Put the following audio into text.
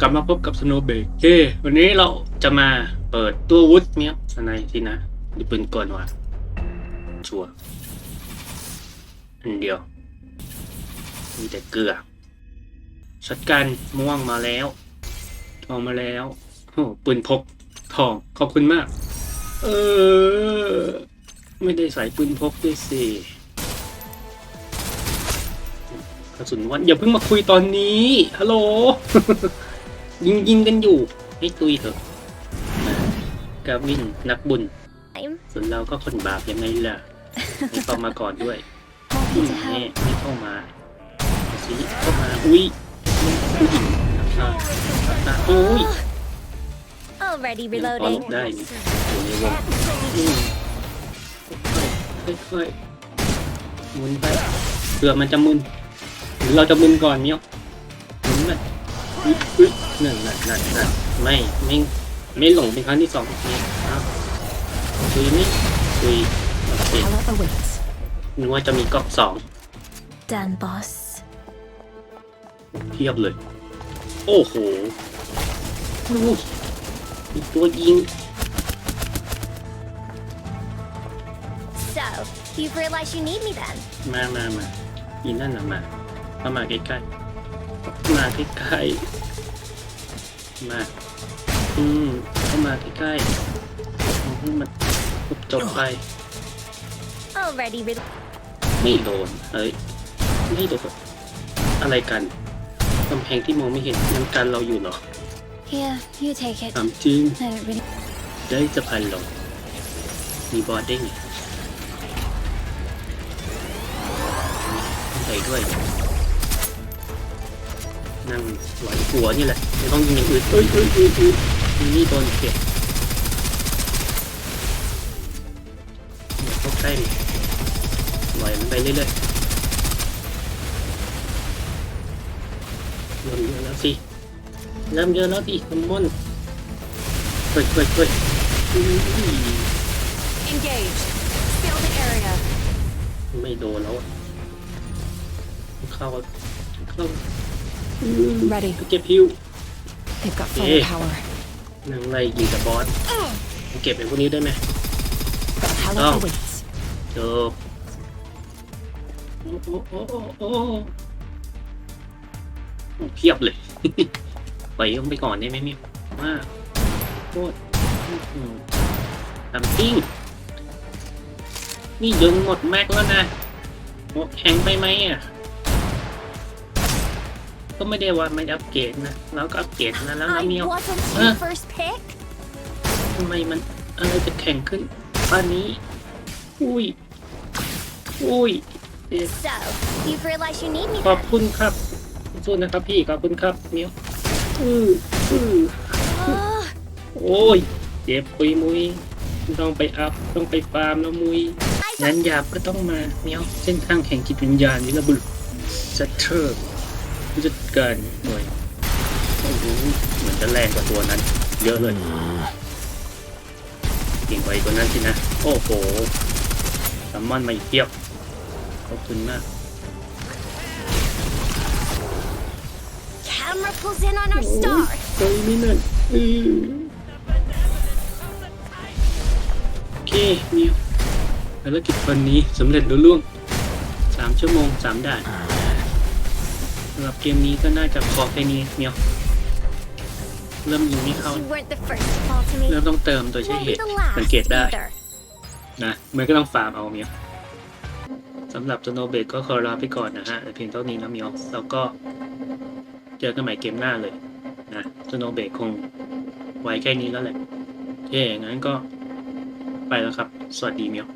กลับมาพบกับสโนเบกเฮ้วันนี้เราจะมาเปิดตัววุฒเนี่ยอะไรสินะดูปืนก่อนว่ะชัวร์อันเดียว มีแต่เกลือช็อตกันม่วงมาแล้ว ทองมาแล้วโอ้ปืนพกทองขอบคุณมาก เออ ไม่ได้ใส่ปืนพกด้วยสิกระสุนวันอย่าเพิ่งมาคุยตอนนี้ฮัลโหล ยิงยิงกันอยู่ให้ตุยเถอะกาวินนักบุญ ส่วนเราก็คนบาปยังไงล่ะไม่เข้ามาก่อนด้วยอืมแม่ไม่เข้ามาเอาสิเข้ามาอุ้ยผู้หญิงอ่าอ่าอุ้ย Already ยังพอหล reloading. บได้นี่อยู่ในวงอืมค่อยๆหมุนไปเผื่อมันจะมึนหรือเราจะมึนก่อนเนี้ยหมุนไปอุ๊ยอุ๊ย นั่นนั่นนั่นนั่นไม่ไม่ไม่หลงเป็นครั้งที่สองนี่ครับคุยไม่คุยโอเคนึกว่าจะมีก๊อกสอง Done, boss. เทียบเลย โอ้โหอู้มีตัวยิง So, you've realized you need me then? มามามาอีนั่นน่ะมาเข้ามาใกล้ๆ มาใกล้ๆ มา อืม เข้ามาใกล้ๆเอาให้มันจบไป Already re- ไม่โดน เฮ้ย ไม่โดน อะไรกัน กำแพงที่มองไม่เห็นนั้นกันเราอยู่เหรอ Yeah, you take it. ถามจริง I don't really. ได้จะพันลง มีบอร์ดเด้งใส่ด้วย นั่งไหวหัวนี่แหละไม่ต้องยิงอย่างอื่นเอ้ยเอ้ยเอ้ยเอ้ยมีนี่โดนเก็บเดี๋ยวเข้าใกล้ดิปล่อยมันไปเรื่อยๆเริ่มเยอะแล้วสิเริ่มเยอะแล้วดิสมมอนเฮ้ยเฮ้ยเฮ้ยอุ้ย Engage. Seal the area. ไม่โดนแล้วอะเข้าเข้า Ready. เก็บฮิว They've got Yeah. power. นั่งไล่ยิงกับบอสเก็บไอ้พวกนี้ได้ไหม Hello Oh. awaits. จบโอ้โอ้โอ้โอ้โอ้โอ้เพียบเลย ไปลงไปก่อนได้ไหมมิวมากโคตรอืมทำจริงนี่ยังหมดแม็กแล้วนะโอ้แข็งไปไหมอะ ก็ไม่ได้ว่าไม่อัปเกรดนะแล้วก็อัปเกรดนะแล้วนะ I เมียว wasn't Huh? your first pick. ทำไมมันอะไรจะแข่งขึ้นอันนี้ อุ้ย อุ้ย So, you've realized you need me ขอบ then? คุณครับสู้นะครับพี่ขอบคุณครับเมียวอืออือ Oh, โอ้ยเจ็บปุยมุยต้องไปอัพต้องไปฟาร์มแล้วมุย I งานหยาบก็ต้องมาเมียวเส้นทางแห่งจิตวิญญาณวิรบุรุษซัตเทอร์ ผู้จัดการหน่วยโอ้โหเหมือนจะแรงกว่าตัวนั้น เยอะเลยเก่งกว่าอีกว่านั้นสินะ โอ้โหซัมมอนมาอีกเทียบขอบคุณมาก camera pulls in on our star. ไปนี่นั่นอือโอเคมิวภารกิจวันนี้สำเร็จรุ่ล่วงสามชั่วโมงสามด่าน สำหรับเกมนี้ก็น่าจะพอแค่นี้เมียวเริ่มยิงไม่เข้า You weren't the first to fall to me. เริ่มต้องเติมโดยใช้ Won't เห be ตุ the สัง last เกตได้ either. นะมันก็ต้องฟาร์มเอาเมียวสำหรับโจโนเบกก็ขอลาไปก่อนนะฮะแต่เพียงเท่านี้นะเมียวแล้วก็เจอกันใหม่เกมหน้าเลยนะโจโนเบกคงไว้แค่นี้แล้วแหละโอเคงั้นก็ไปแล้วครับ สวัสดีเมียว